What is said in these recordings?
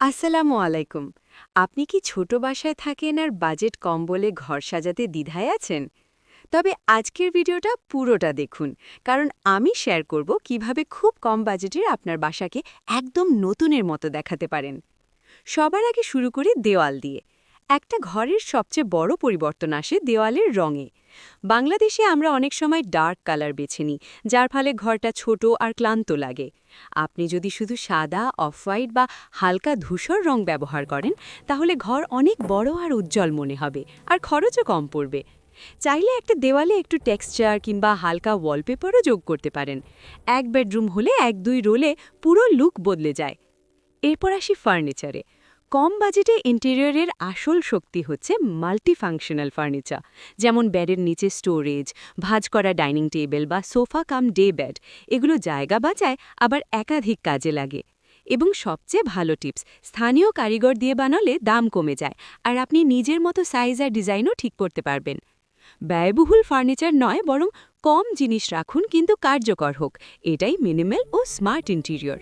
আসসালামু আলাইকুম। আপনি কি ছোট বাসায় থাকেন আর বাজেট কম বলে ঘর সাজাতে দ্বিধায় আছেন? তবে আজকের ভিডিওটা পুরোটা দেখুন, কারণ আমি শেয়ার করব কীভাবে খুব কম বাজেটের আপনার বাসাকে একদম নতুনের মতো দেখাতে পারেন। সবার আগে শুরু করি দেওয়াল দিয়ে। একটা ঘরের সবচেয়ে বড় পরিবর্তন আসে দেওয়ালের রঙে। বাংলাদেশে আমরা অনেক সময় ডার্ক কালার বেছে নিই, যার ফলে ঘরটা ছোট আর ক্লান্ত লাগে। আপনি যদি শুধু সাদা অফ হোয়াইট বা হালকা ধূসর রং ব্যবহার করেন, তাহলে ঘর অনেক বড় আর উজ্জ্বল মনে হবে, আর খরচও কম পড়বে। চাইলে একটা দেওয়ালে একটু টেক্সচার কিংবা হালকা ওয়ালপেপারও যোগ করতে পারেন। এক বেডরুম হলে এক দুই রোলে পুরো লুক বদলে যায়। এরপর আসি ফার্নিচারে কম বাজেটে ইন্টেরিয়রের আসল শক্তি হচ্ছে মাল্টিফাংশনাল ফার্নিচার, যেমন বেডের নিচে স্টোরেজ, ভাজ করা ডাইনিং টেবিল বা সোফা কাম ডে বেড। এগুলো জায়গা বাঁচায়, আবার একাধিক কাজে লাগে। এবং সবচেয়ে ভালো টিপস, স্থানীয় কারিগর দিয়ে বানালে দাম কমে যায়, আর আপনি নিজের মতো সাইজ আর ডিজাইনও ঠিক করতে পারবেন। ব্যয়বহুল ফার্নিচার নয়, বরং কম জিনিস রাখুন কিন্তু কার্যকর হোক, এটাই মিনিমাল ও স্মার্ট ইন্টেরিয়র।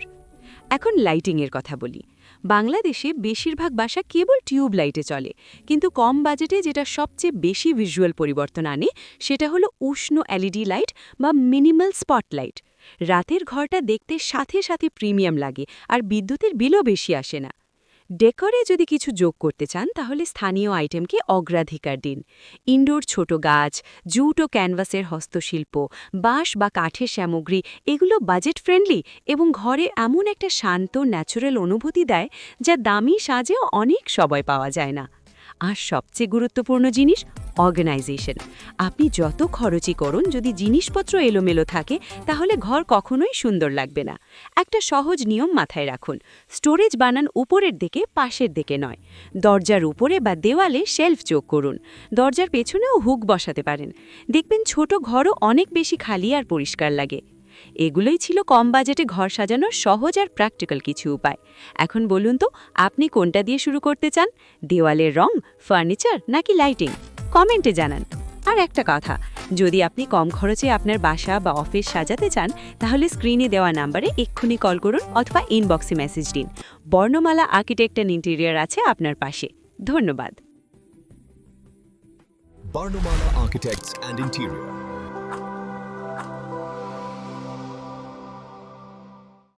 এখন লাইটিংয়ের কথা বলি। বাংলাদেশে বেশিরভাগ বাসা কেবল টিউব লাইটে চলে। কিন্তু কম বাজেটে যেটা সবচেয়ে বেশি ভিজুয়াল পরিবর্তন আনে, সেটা হলো উষ্ণ এলইডি লাইট বা মিনিমাল স্পটলাইট রাতের ঘরটা দেখতে সাথে সাথে প্রিমিয়াম লাগে, আর বিদ্যুতের বিলও বেশি আসে না। ডেকরে যদি কিছু যোগ করতে চান, তাহলে স্থানীয় আইটেমকে অগ্রাধিকার দিন। ইনডোর ছোট গাছ, জুট ও ক্যানভাসের হস্তশিল্প, বাঁশ বা কাঠের সামগ্রী, এগুলো বাজেট ফ্রেন্ডলি এবং ঘরে এমন একটা শান্ত, ন্যাচুরাল অনুভূতি দেয় যা দামি সাজেও অনেক সময় পাওয়া যায় না। আর সবচেয়ে গুরুত্বপূর্ণ জিনিস অর্গানাইজেশন আপনি যত খরচই করুন, যদি জিনিসপত্র এলোমেলো থাকে, তাহলে ঘর কখনোই সুন্দর লাগবে না। একটা সহজ নিয়ম মাথায় রাখুন, স্টোরেজ বানান উপরের দিকে, পাশের দিকে নয়। দরজার উপরে বা দেওয়ালে শেলফ যোগ করুন, দরজার পেছনেও হুক বসাতে পারেন। দেখবেন ছোট ঘরও অনেক বেশি খালি আর পরিষ্কার লাগে। এগুলোই ছিল কম বাজেটে ঘর সাজানোর সহজ আর প্র্যাকটিক্যাল কিছু উপায়। এখন বলুন তো, আপনি কোনটা দিয়ে শুরু করতে চান? দেওয়ালের রং, ফার্নিচার নাকি লাইটিং? কমেন্টে জানান। আর একটা কথা, যদি আপনি কম খরচে আপনার বাসা বা অফিস সাজাতে চান, তাহলে স্ক্রিনে দেওয়া নাম্বারে এক্ষুনি কল করুন অথবা ইনবক্সে মেসেজ দিন। বর্ণমালা আর্কিটেক্ট অ্যান্ড ইন্টেরিয়ার আছে আপনার পাশে। ধন্যবাদ। Barnumala Architects and Interior.